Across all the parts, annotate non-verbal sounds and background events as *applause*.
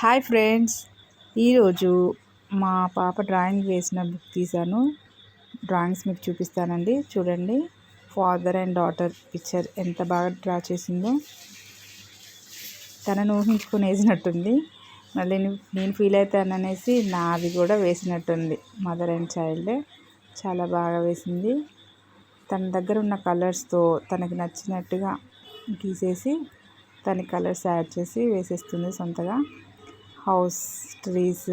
Hi friends. ఈరోజు మా పాప డ్రాయింగ్ వేసిన బుక్ తీశాను. డ్రాయింగ్స్ మీకు చూపిస్తానండి. చూడండి. ఫాదర్ అండ్ డాటర్ పిక్చర్ ఎంత బాగా డ్రా చేసిందో. తనను ఊహించుకొని వేసినట్టుంది మళ్ళీ నేను ఫీల్ అవుతాననేసి నాది కూడా వేసినట్టుంది. మదర్ అండ్ చైల్డ్ చాలా బాగా వేసింది. తన దగ్గర ఉన్న కలర్స్తో తనకి నచ్చినట్టుగా గీసేసి తన కలర్స్ యాడ్ చేసి వేసేస్తుంది సొంతగా. హౌస్ ట్రీస్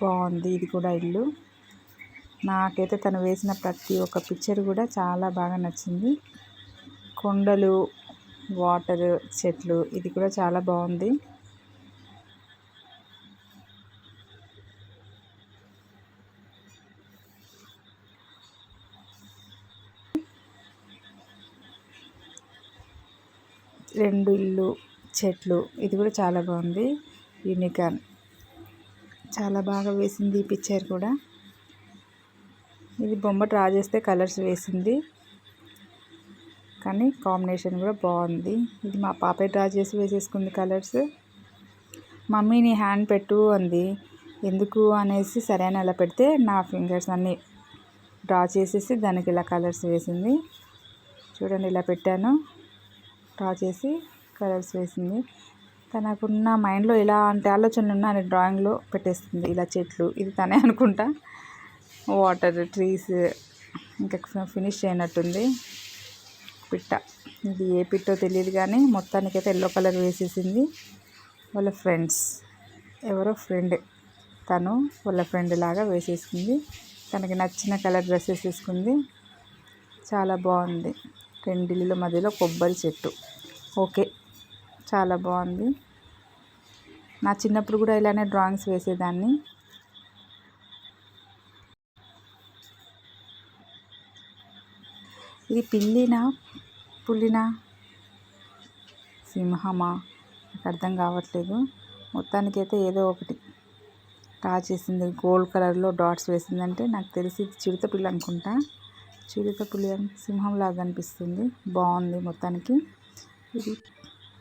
బాగుంది. ఇది కూడా ఇల్లు. నాకైతే తను వేసిన ప్రతి ఒక్క పిక్చర్ కూడా చాలా బాగా నచ్చింది. కొండలు వాటర్ చెట్లు ఇది కూడా చాలా బాగుంది. రెండు ఇల్లు చెట్లు ఇది కూడా చాలా బాగుంది. యూనికార్న్. చాలా బాగా వేసింది ఈ పిక్చర్ కూడా. ఇది బొమ్మ డ్రా చేస్తే కలర్స్ వేసింది. కానీ కాంబినేషన్ కూడా బాగుంది. ఇది మా పాపే డ్రా చేసి వేసేసుకుంది కలర్స్. మమ్మీని హ్యాండ్ పెట్టు అంది. ఎందుకు అనేసి సరైన అలా పెడితే నా ఫింగర్స్ అన్నీ డ్రా చేసేసి దానికి ఇలా కలర్స్ వేసింది. చూడండి ఇలా పెట్టాను. డ్రా చేసి కలర్స్ వేసింది. తనకున్న మైండ్లో ఎలా అంటే ఆలోచనలు ఉన్నా అని డ్రాయింగ్లో పెట్టేస్తుంది. ఇలా చెట్లు ఇది తనే అనుకుంటా. వాటర్ ట్రీస్ ఇంకా ఫినిష్ అయినట్టుంది. పిట్ట ఇది ఏ పిట్టో తెలియదు కానీ మొత్తానికైతే ఎల్లో కలర్ వేసేసింది వాళ్ళ ఫ్రెండ్స్. ఎవరో ఫ్రెండ్ తను వాళ్ళ ఫ్రెండ్ లాగా వేసేసుకుంది. తనకి నచ్చిన కలర్ డ్రెస్సెస్ వేసుకుంది. చాలా బాగుంది. రెండిల్లు మధ్యలో కొబ్బరి చెట్టు. ఓకే. చాలా బాగుంది. నా చిన్నప్పుడు కూడా ఇలానే డ్రాయింగ్స్ వేసేదాన్ని. ఇది పిల్లినా పుల్లినా? సింహమా? నాకు అర్థం కావట్లేదు. మొత్తానికైతే ఏదో ఒకటి. డ్రా చేసింది. గోల్డ్ కలర్లో డాట్స్ వేసిందంటే నాకు తెలిసి చిరుత పిల్ల అనుకుంటా. చిరుత పులి సింహంలాగా అనిపిస్తుంది. బాగుంది మొత్తానికి. ఇది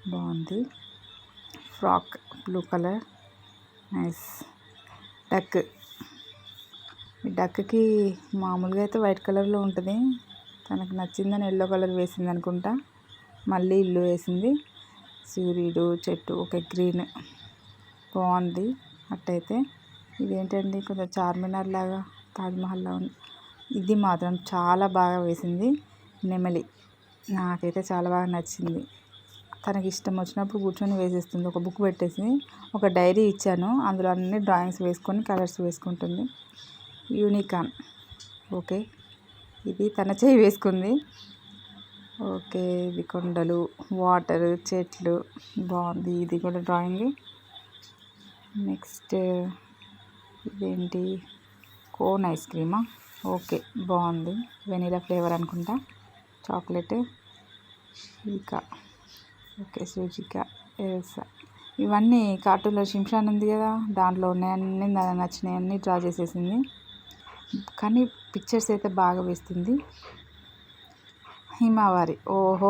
బాగుంది. Frock blue colour. Nice. Duck. డక్కి మామూలుగా అయితే వైట్ కలర్లో ఉంటుంది. తనకు నచ్చిందని ఎల్లో కలర్ వేసింది అనుకుంటా. మళ్ళీ ఇల్లు వేసింది. సూర్యుడు చెట్టు ఒక గ్రీన్. బాగుంది. అట్టయితే ఇదేంటండి? కొంచెం చార్మినార్ లాగా తాజ్మహల్లా ఉంది. ఇది మాత్రం చాలా బాగా వేసింది. నెమలి. నాకైతే చాలా బాగా నచ్చింది. తనకి ఇష్టం వచ్చినప్పుడు కూర్చొని వేసేస్తుంది. ఒక బుక్ పెట్టేసి ఒక డైరీ ఇచ్చాను. అందులో అన్ని డ్రాయింగ్స్ వేసుకొని కలర్స్ వేసుకుంటుంది. యూనికాన్. ఓకే. ఇది తన చేయి వేసుకుంది. ఓకే. ఇది కొండలు వాటర్ చెట్లు. బాగుంది. ఇది కూడా డ్రాయింగ్. నెక్స్ట్ ఇదేంటి? కోన్ ఐస్ క్రీమా? ఓకే. బాగుంది. వెనీలా ఫ్లేవర్ అనుకుంటా. చాక్లెట్ ఇంకా ఓకే సూచిక. ఎస్. ఇవన్నీ కార్టూన్లో షింషాన్ ఉంది కదా దాంట్లో ఉన్నాయన్నీ నాకు నచ్చినాయి అన్నీ డ్రా చేసేసింది. కానీ పిక్చర్స్ అయితే బాగా వేస్తుంది. హిమావారి ఓహో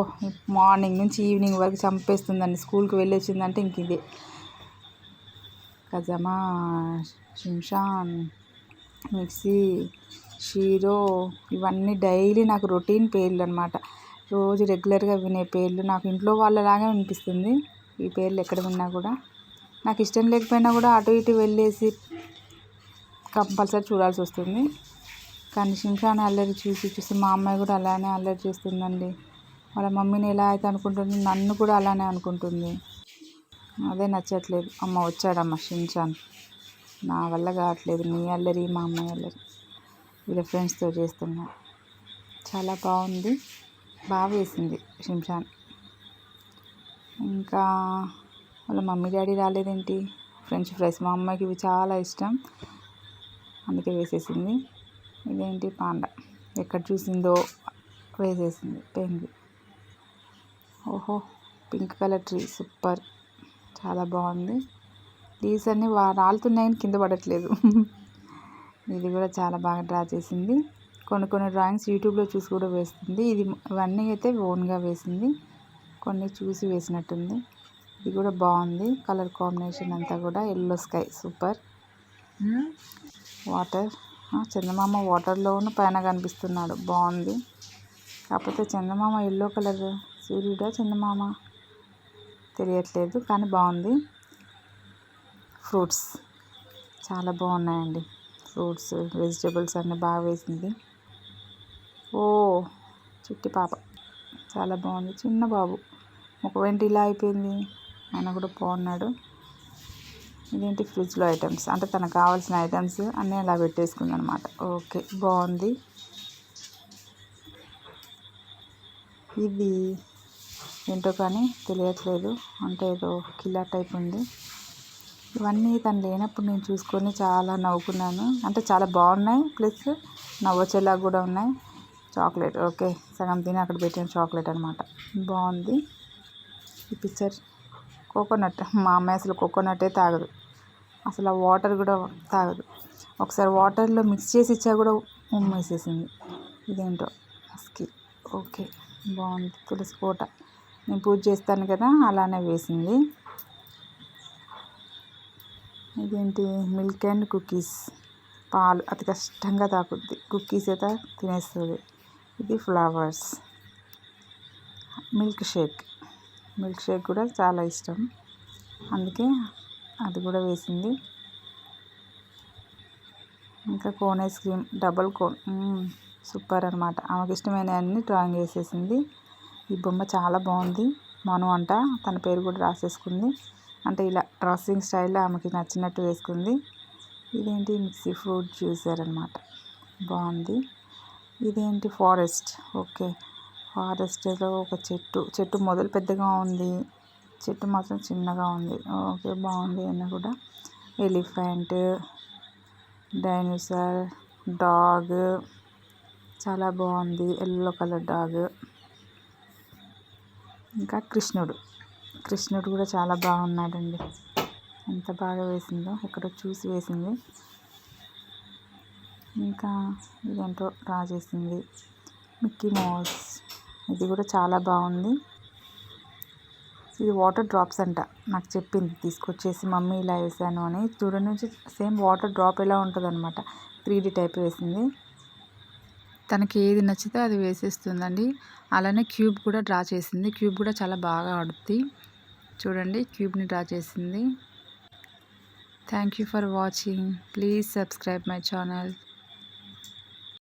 మార్నింగ్ నుంచి ఈవినింగ్ వరకు చంపేస్తుందండి. స్కూల్కి వెళ్ళొచ్చిందంటే ఇంక ఇదే. కజమా షింషాన్ మిక్సీ షీరో ఇవన్నీ డైలీ నాకు రొటీన్ పేర్లు అనమాట రోజు రెగ్యులర్గా వినే పేర్లు నాకు ఇంట్లో వాళ్ళలాగే వినిపిస్తుంది. ఈ పేర్లు ఎక్కడ విన్నా కూడా. నాకు ఇష్టం లేకపోయినా కూడా అటు ఇటు వెళ్ళేసి కంపల్సరీ చూడాల్సి వస్తుంది. కానీ షింషాన్ అల్లరి చూసి చూసి మా అమ్మాయి కూడా అలానే అల్లరి చేస్తుందండి. వాళ్ళ మమ్మీని ఎలా అయితే అనుకుంటుంది నన్ను కూడా అలానే అనుకుంటుంది. అదే నచ్చట్లేదు. అమ్మ వచ్చాడమ్మ షింషాన్ నా వల్ల కావట్లేదు. నీ అల్లరి మా అమ్మాయి అల్లరి. వీళ్ళ ఫ్రెండ్స్తో చేస్తున్నా. చాలా బాగుంది. బాగా వేసింది షింషాన్ ఇంకా వాళ్ళ మమ్మీ డాడీ రాలేదేంటి? ఫ్రెంచ్ ఫ్రైస్ మా అమ్మాయికి ఇవి చాలా ఇష్టం. అందుకే వేసేసింది. ఇదేంటి? పాండ. ఎక్కడ చూసిందో వేసేసింది. పెంగి. ఓహో పింక్ కలర్ ట్రీ. సూపర్. చాలా బాగుంది. లీవ్స్ అన్నీ రాలుతున్నాయని కింద పడట్లేదు. *laughs* ఇది కూడా చాలా బాగా డ్రా చేసింది. కొన్ని కొన్ని డ్రాయింగ్స్ యూట్యూబ్లో చూసి కూడా వేస్తుంది. ఇది ఇవన్నీ అయితే ఓన్గా వేసింది. కొన్ని చూసి వేసినట్టుంది. ఇది కూడా బాగుంది. కలర్ కాంబినేషన్ అంతా కూడా ఎల్లో స్కై. సూపర్. వాటర్. చందమామ వాటర్లోను పైన కనిపిస్తున్నాడు. బాగుంది. కాకపోతే చందమామ ఎల్లో కలర్ సూర్యుడా చందమామ? తెలియట్లేదు కానీ బాగుంది. ఫ్రూట్స్. చాలా బాగున్నాయండి. ఫ్రూట్స్ వెజిటేబుల్స్ అన్నీ బాగా వేసింది. ఓ చిట్టి పాప. చాలా బాగుంది. చిన్న బాబు. ఒక వెంట ఇలా అయిపోయింది. ఆయన కూడా బాగున్నాడు. ఇదేంటి ఫ్రిడ్జ్లో ఐటమ్స్? అంటే తనకు కావాల్సిన ఐటమ్స్ అన్నీ అలా పెట్టేసుకుంది అనమాట ఓకే బాగుంది. ఇది ఏంటో కానీ తెలియట్లేదు. అంటే ఏదో కిల్లర్ టైప్ ఉంది. ఇవన్నీ తను లేనప్పుడు నేను చూసుకొని చాలా నవ్వుకున్నాను. అంటే చాలా బాగున్నాయి. ప్లస్ నవ్వొచ్చేలా కూడా ఉన్నాయి. చాక్లెట్. ఓకే సగం తిని అక్కడ పెట్టిన చాక్లెట్ అనమాట బాగుంది. ఈ పిక్చర్ కోకోనట్. మా అమ్మాయి అసలు కోకోనట్టే తాగదు. అసలు ఆ వాటర్ కూడా తాగదు. ఒకసారి వాటర్లో మిక్స్ చేసి ఇచ్చా కూడా ఉమ్మేసేసింది. ఇదేంటో? మస్కి ఓకే బాగుంది. తులసి కోట. నేను పూజ చేస్తాను కదా అలానే వేసింది. ఇదేంటి? Milk and cookies. పాలు. అతి కష్టంగా తాకుద్ది. కుకీస్ అయితే తినేస్తుంది. ఇది flowers. Milk shake milk shake కూడా చాలా ఇష్టం. అందుకే అది కూడా వేసింది. ఇంకా cone ice cream double cone. Super అనమాట ఆమెకి ఇష్టమైన అన్ని డ్రాయింగ్ వేసేసింది. ఈ బొమ్మ చాలా బాగుంది. మను అంట తన పేరు కూడా రాసేసుకుంది. అంటే ఇలా డ్రాసింగ్ స్టైల్లో ఆమెకి నచ్చినట్టు వేసుకుంది. ఇదేంటి మిక్సీ ఫ్రూట్ జ్యూసర్ అనమాట బాగుంది. ఇదేంటి ఫారెస్ట్? ఓకే. ఫారెస్ట్లో ఒక చెట్టు. చెట్టు మొదలు పెద్దగా ఉంది. చెట్టు మాత్రం చిన్నగా ఉంది. ఓకే బాగుంది అన్న కూడా. ఎలిఫెంట్ డైనోసార్ డాగ్ చాలా బాగుంది. Yellow colour dog. ఇంకా కృష్ణుడు. కృష్ణుడు కూడా చాలా బాగున్నాడండి. ఎంత బాగా వేసిందో ఎక్కడో చూసి వేసింది. ఇంకా ఇదేంటో డ్రా చేసింది మిక్కీ మౌస్. ఇది కూడా చాలా బాగుంది. ఇది వాటర్ డ్రాప్స్ అంట. నాకు చెప్పింది తీసుకొచ్చేసి మమ్మీ ఇలా వేసాను అని. దూరం నుంచి సేమ్ వాటర్ డ్రాప్ ఎలా ఉంటుంది అనమాట త్రీ డీ టైప్ వేసింది. తనకి ఏది నచ్చితే అది వేసేస్తుందండి. అలానే క్యూబ్ కూడా డ్రా చేసింది. క్యూబ్ కూడా చాలా బాగా ఆడుద్ది. చూడండి క్యూబ్ని డ్రా చేసింది. Thank you for watching. Please subscribe my channel.